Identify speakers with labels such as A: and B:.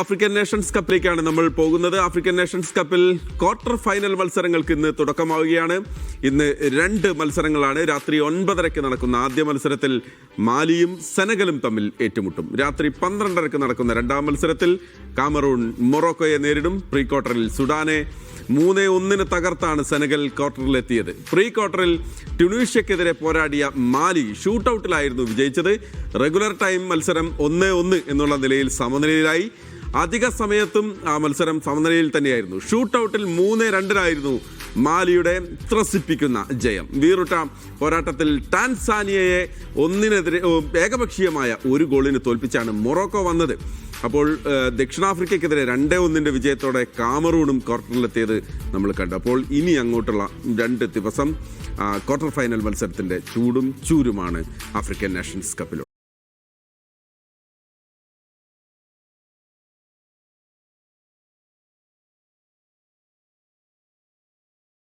A: African Nations കപ്പിലേക്കാണ് നമ്മൾ പോകുന്നത്. ആഫ്രിക്കൻ നേഷൻസ് കപ്പിൽ ക്വാർട്ടർ ഫൈനൽ മത്സരങ്ങൾക്ക് ഇന്ന് തുടക്കമാവുകയാണ്. ഇന്ന് രണ്ട് മത്സരങ്ങളാണ്. രാത്രി ഒൻപതരയ്ക്ക് നടക്കുന്ന ആദ്യ മത്സരത്തിൽ മാലിയും സെനഗലും തമ്മിൽ ഏറ്റുമുട്ടും. രാത്രി പന്ത്രണ്ടരയ്ക്ക് നടക്കുന്ന രണ്ടാം മത്സരത്തിൽ കാമറൂൺ മൊറോക്കോയെ നേരിടും. പ്രീ ക്വാർട്ടറിൽ സുഡാനെ മൂന്ന് ഒന്നിന് തകർത്താണ് സെനഗൽ ക്വാർട്ടറിലെത്തിയത് പ്രീ ക്വാർട്ടറിൽ ട്യൂണീഷ്യക്കെതിരെ പോരാടിയ മാലി ഷൂട്ടൌട്ടിലായിരുന്നു വിജയിച്ചത്. റെഗുലർ ടൈം മത്സരം ഒന്ന് ഒന്ന് എന്നുള്ള നിലയിൽ സമനിലയിലായി. അധിക സമയത്തും ആ മത്സരം സമനിലയിൽ തന്നെയായിരുന്നു. ഷൂട്ട് ഔട്ടിൽ മൂന്ന് രണ്ടിനായിരുന്നു മാലിയുടെ ത്രസിപ്പിക്കുന്ന ജയം. വീറുട്ട പോരാട്ടത്തിൽ ടാൻസാനിയയെ ഒന്നിനെതിരെ ഏകപക്ഷീയമായ ഒരു ഗോളിന് തോൽപ്പിച്ചാണ് മൊറോക്കോ വന്നത്. അപ്പോൾ ദക്ഷിണാഫ്രിക്കയ്ക്കെതിരെ രണ്ടേ ഒന്നിന്റെ വിജയത്തോടെ കാമറൂണും ക്വാർട്ടറിലെത്തിയത് നമ്മൾ കണ്ടു. അപ്പോൾ ഇനി അങ്ങോട്ടുള്ള രണ്ട് ദിവസം ക്വാർട്ടർ ഫൈനൽ മത്സരത്തിന്റെ ചൂടും ചൂരുമാണ് ആഫ്രിക്കൻ നാഷൻസ് കപ്പിൽ